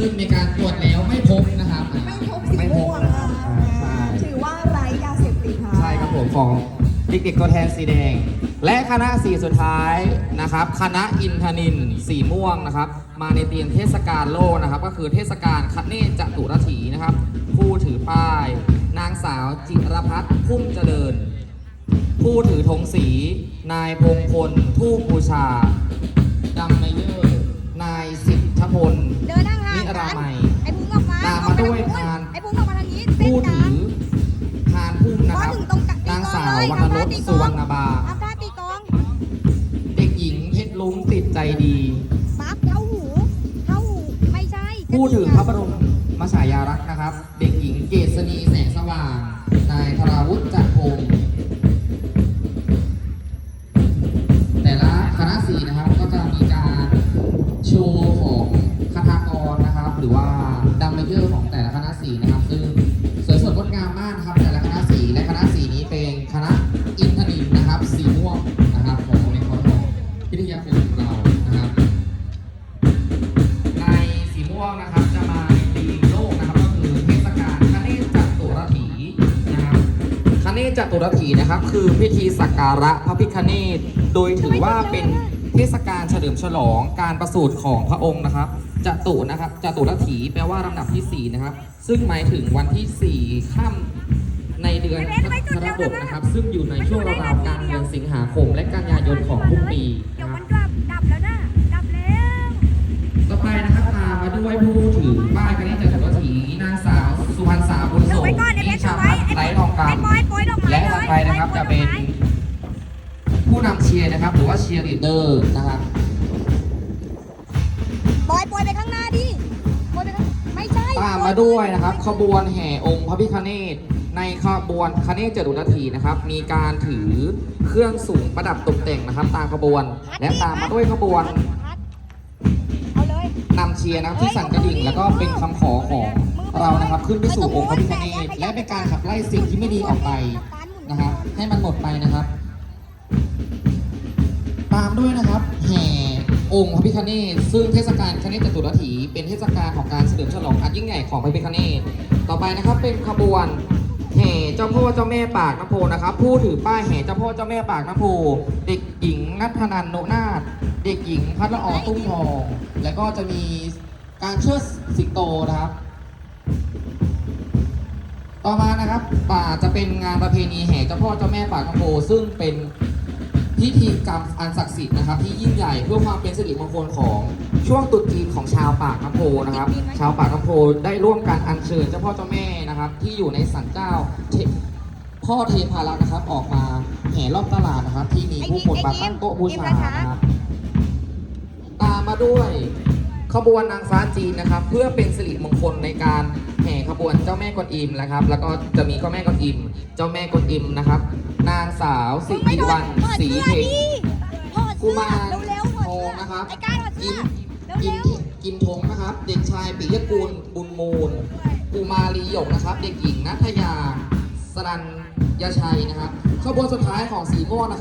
ซึ่งมีการตรวจแล้วไม่พบนะครับไม่พบสีไม่พม่บวงนะนะครับอ่าใช่ถือว่าไร้ยาเสพติดค่ะใช่ครับผมของเด็กๆตัวแทนสีแดง และคณะสีสุดท้ายนะครับ คณะอินทนินสีม่วงนะครับ มาในธีมเทศกาลโลกนะครับ ก็คือเทศกาลคัดเนตรจตุรถีนะครับ ผู้ถือป้าย นางสาวจิรพัฒน์พุ่มเจริญ ผู้ถือธงสี นายพงพลทูปบูชาดัมเมเยอร์ นายสิทธพลเดินห่างๆ นิกัรานมัยไอ้พุงออกมาตามมาด้วยพานไอ้พุงออกมาทางนี้เส้นผู้กลาถืงอพานพุ่มนะครับพอถึงตรงกลางนางสาวตีวรกรองณเลยรสสุวรรณบาอัพท่าตีกลองเด็กหญิงเพชรลุงติดใจดี ปั๊บเท้าหูเท้าหูไม่ใช่ผู้ถือพระบรมมฉายาลักษณ์นะครับ เด็กหญิงเกษณีแสงสว่าง นายธราวุฒิจักร หรือว่าดัมเมเยอร์ของแต่ละคณะสีนะครับ ซึ่งสวยสดงดงามมากนะครับ แต่ละคณะสีและคณะสีนี้เป็นคณะอินทนินนะครับสีม่วงนะครับของโรงเรียนคองพิทยาคมของเรานะครับ ในสีม่วงนะครับจะมาในธีมโลกนะครับ ก็คือเทศกาลคเนจัตุรถีนะครับคเนจัตุรถีนะครับ คือพิธีสักการะพระพิฆเนศโดยถือว่าเป็น เทศกาลเฉลิมฉลองการประสูติของพระองค์นะครับจตุนะครับจตุรถีแปลว่าลำดับที่สี่นะครับ ซึ่งหมายถึงวันที่สี่ค่ำในเดือนพระบกนะครับ ซึ่งอยู่ในช่วงราวๆกลางเดือนสิงหาคม และกันยายนของทุกปีเดี๋ยวนะคมัรับนดับดับแล้วนะดับแล้วต่อไปนะครับตามมาด้วยผู้ถือป้ายคณิตจัตุรถีนางสาว สุพรรณสาวบุญถืส่องไว้ก่อนไอ้เพชรชาถือไว้พัฒน์ไร้ทองคไผู้นำเชียร์นะครับ หรือว่าเชียร์ลีดเดอร์นะครับปอยปอยไปข้างหน้าดิปอยไปข้างไม่ใช่ตามมาด้วยนะครับ ขบวนแห่องค์พระพิฆเนศในขบวนคเนศจตุรถีนะครับ มีการถือเครื่องสูงประดับตกแต่งนะครับ ตามขบวน และตามมาด้วยขบวนเอาเลย นำเชียร์นะครับที่สั่นกระดิ่ง แล้วก็เป็นคำขอของเรานะครับ ขึ้นไปสู่องค์พระพิฆเนศและเป็นการขับไล่สิ่งที่ไม่ดีออกไปนะครับให้มันหมดไปนะครับ องค์พระพิฆเนศซึ่งเทศกาลคเนศจตุรถีเป็นเทศกาลของการเฉลิมฉลองอันยิ่งใหญ่ของพระพิฆเนศต่อไปนะครับเป็นขบวนแห่เจ้าพ่อเจ้าแม่ปากน้ำโพนะครับ ผู้ถือป้ายแห่เจ้าพ่อเจ้าแม่ปากน้ำโพเด็กหญิงนัทธนันโนนาถเด็กหญิงพัทละออตุ้มทอง แล้วก็จะมีการเชิดสิงโตนะครับ ต่อมานะครับป่าจะเป็นงานประเพณีแห่เจ้าพ่อเจ้าแม่ปากน้ำโพซึ่งเป็น พิธีกรรมอันศักดิ์สิทธิ์นะครับที่ยิ่งใหญ่เพื่อความเป็นสิริมงคลของช่วงตรุษจีนของชาวปากน้ำโพนะครับ ชาวปากน้ำโพได้ร่วมกันอัญเชิญเจ้าพ่อเจ้าแม่นะครับ ที่อยู่ในสันเจ้าเทพ่อเทพารักษ์นะครับออกมาแห่รอบตลาดนะครับ ที่มีผู้คนมาตั้งโต๊ะบูชานะครับตามมาด้วยขบวนนางฟ้าจีนนะครับ เพื่อเป็นสิริมงคลในการ ขบวนเจ้าแม่กวนอิมนะครับ แล้วก็จะมีเจ้าแม่กวนอิม เจ้าแม่กวนอิมนะครับ นางสาวสิริวัลศรีเพ็งกุมารเร็วๆถอดทองเสื้อนะครับไอ้ก้าถอดกิเสื้นอกินเร็วกินทงนะครับ เด็กชายปิยกุลบุญมูลกุมารีหยกนะครับ เด็กหญิงนัทยาสรัญยชัยนะครับขบวนสุดท้ายของสีม่วงนะครับ